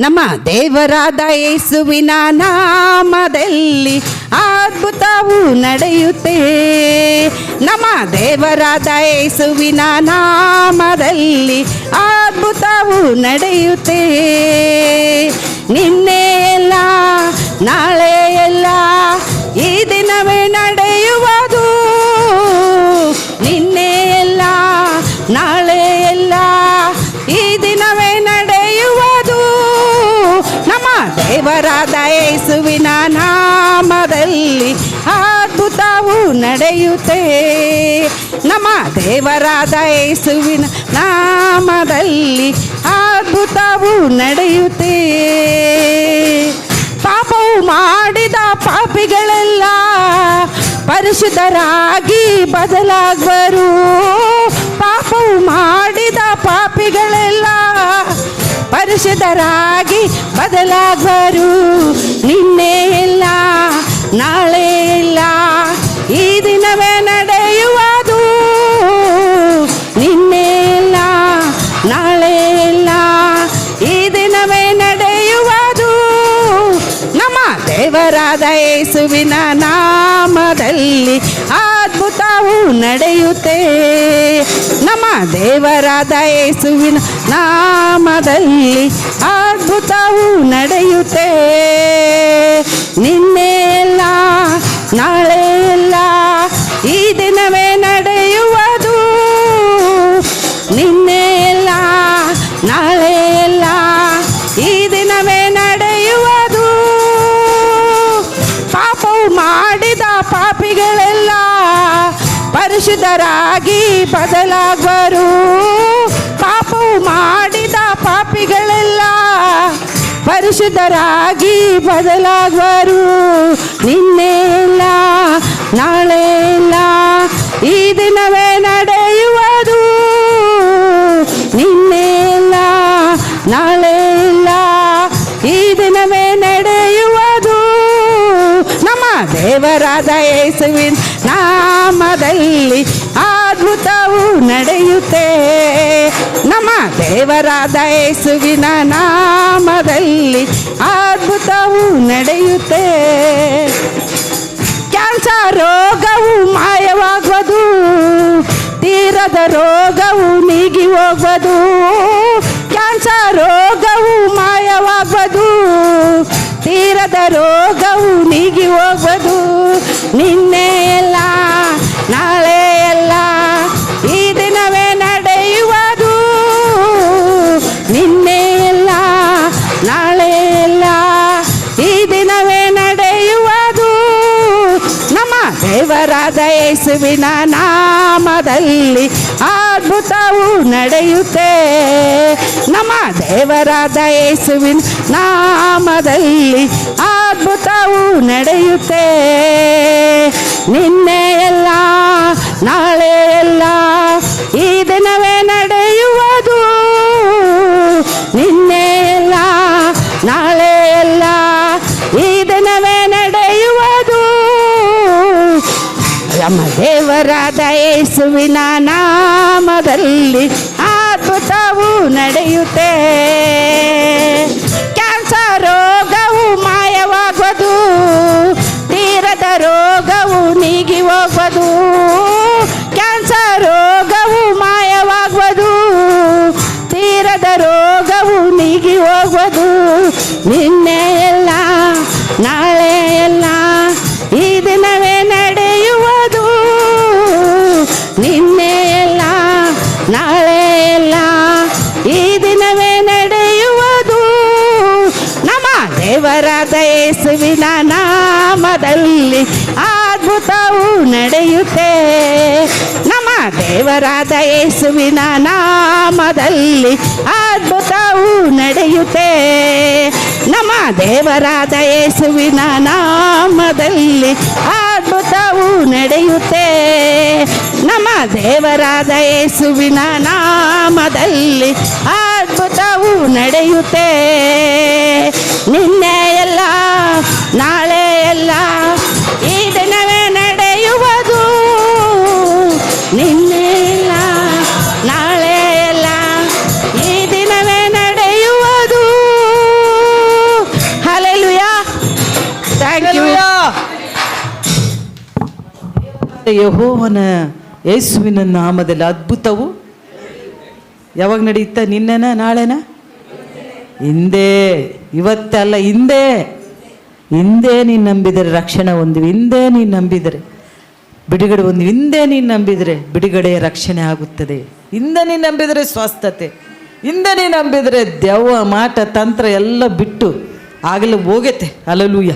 ನಮ್ಮ ದೇವರಾದ ಯೇಸುವಿನ ನಾಮದಲ್ಲಿ ಅದ್ಭುತವು ನಡೆಯುತ್ತೆ. ನಮ್ಮ ದೇವರಾದ ಯೇಸುವಿನ ನಾಮದಲ್ಲಿ ಅದ್ಭುತವು ನಡೆಯುತ್ತೆ. ನಿನ್ನೆ ಎಲ್ಲ, ನಾಳೆ ಎಲ್ಲ, ಈ ದಿನವೇ ನಡೆಯುವುದು ದೇವರಾದ ಯೇಸುವಿನ ನಾಮದಲ್ಲಿ ಅದ್ಭುತವು ನಡೆಯುತ್ತೆ. ನಮ್ಮ ದೇವರಾದ ಯೇಸುವಿನ ನಾಮದಲ್ಲಿ ಅದ್ಭುತವು ನಡೆಯುತ್ತೆ. ಪಾಪವು ಮಾಡಿದ ಪಾಪಿಗಳೆಲ್ಲ ಪರಿಶುದ್ಧರಾಗಿ ಬದಲಾಗುವರು. ಪಾಪವು ಮಾಡಿದ ಪಾಪಿಗಳೆಲ್ಲ ಪರಿಶುದ್ಧರಾಗಿ ಬದಲಾಗರು ನಿನ್ನೆ ಇಲ್ಲ, ನಾಳೆ ಇಲ್ಲ, ಈ ದಿನವೇ ನಡೆಯುವುದು. ನಿನ್ನೆ ಇಲ್ಲ, ನಾಳೆ ಇಲ್ಲ, ಈ ದಿನವೇ ನಡೆಯುವುದು. ನಮ್ಮ ದೇವರಾದ ಯೇಸುವಿನ ನಾಮದಲ್ಲಿ ಅದ್ಭುತವು ನಡೆಯುತ್ತೆ. ನಮ್ಮ ದೇವರಾದ ಯೇಸುವಿನ ನಾಮದಲ್ಲಿ ಅದ್ಭುತವು ನಡೆಯುತ್ತೆ. ನಿನ್ನೆ ಪರಿಶುದ್ಧರಾಗಿ ಬದಲಾಗುವರು ಪಾಪವು ಮಾಡಿದ ಪಾಪಿಗಳೆಲ್ಲ ಪರಿಶುದ್ಧರಾಗಿ ಬದಲಾಗುವರು ನಿನ್ನೆ ಇಲ್ಲ ನಾಳೆ ಇಲ್ಲ ಈ ದಿನವೇ ದೇವರಾದ ಯೇಸುವಿನ ನಾಮದಲ್ಲಿ ಅದ್ಭುತವು ನಡೆಯುತ್ತೆ. ನಮ್ಮ ದೇವರಾದ ಯೇಸುವಿನ ನಾಮದಲ್ಲಿ ಅದ್ಭುತವು ನಡೆಯುತ್ತೆ. ಕ್ಯಾನ್ಸರ್ ರೋಗವು ಮಾಯವಾಗುವುದು, ತೀರದ ರೋಗವು ನೀಗಿ ಹೋಗುವುದು ಕ್ಯಾನ್ಸರ್ ರೋಗವು ರೋಗವು ನೀಗಿ ಹೋಗ್ಬೋದು ನಿನ್ನೆ ಯೇಸುವಿನ ನಾಮದಲ್ಲಿ ಅದ್ಭುತವು ನಡೆಯುತ್ತೆ. ನಮ್ಮ ದೇವರಾದ ಯೇಸುವಿನ ನಾಮದಲ್ಲಿ ಅದ್ಭುತವು ನಡೆಯುತ್ತೆ. ನಿನ್ನೆ ಎಲ್ಲ, ನಾಳೆ ಎಲ್ಲ ಈ ನಮ್ಮ ದೇವರಾದ ಯೇಸುವಿನ ನಾಮದಲ್ಲಿ ಅದ್ಭುತವು ನಡೆಯುತ್ತೆ. ಕ್ಯಾನ್ಸರ್ ರೋಗವು ಮಾಯವಾಗುವುದು ತೀರದ ರೋಗವು ನೀಗಿ ಹೋಗುವುದು ಕ್ಯಾನ್ಸರ್ ರೋಗವು ಮಾಯವಾಗುವುದು ತೀರದ ರೋಗವು ನೀಗಿ ಹೋಗುವುದು ನಿನ್ನೆ ದೇವರಾದ ಯೇಸುವಿನ ನಾಮದಲ್ಲಿ ಅದ್ಭುತವು ನಡೆಯುತ್ತೆ. ನಮ್ಮ ದೇವರಾದ ಯೇಸುವಿನ ನಾಮದಲ್ಲಿ ಅದ್ಭುತವು ನಡೆಯುತ್ತೆ. ನಮ್ಮ ದೇವರಾದ ಯೇಸುವಿನ ನಾಮದಲ್ಲಿ ಅದ್ಭುತವು ನಡೆಯುತ್ತೆ. ನಮ್ಮ ದೇವರಾದ ಯೇಸುವಿನ ನಾಮದಲ್ಲಿ ಅದ್ಭುತವು ನಡೆಯುತ್ತೆ. ನಿನ್ನೆ ಥ್ಯಾಂಕ್ ಯು ಯಹೋವನ ಯೇಸುವಿನ ನಾಮದಲ್ಲಿ ಅದ್ಭುತವು ಯಾವಾಗ ನಡೆಯುತ್ತ? ನಿನ್ನೆನ ನಾಳೆನ? ಹಿಂದೆ. ಇವತ್ತಲ್ಲ ಹಿಂದೆ. ಹಿಂದೆ ನೀನು ನಂಬಿದರೆ ರಕ್ಷಣೆ ಹೊಂದಿವಿ. ಹಿಂದೆ ನೀನು ನಂಬಿದರೆ ಬಿಡುಗಡೆ ಒಂದು ಹಿಂದೆ ನೀನು ನಂಬಿದರೆ ಬಿಡುಗಡೆ ರಕ್ಷಣೆ ಆಗುತ್ತದೆ. ಹಿಂದೆ ನೀನು ನಂಬಿದರೆ ಸ್ವಸ್ಥತೆ. ಹಿಂದೆ ನೀನು ನಂಬಿದರೆ ದೆವ್ವ ಮಾಟ ತಂತ್ರ ಎಲ್ಲ ಬಿಟ್ಟು ಆಗಲೇ ಹೋಗತ್ತೆ ಅಲಲೂಯ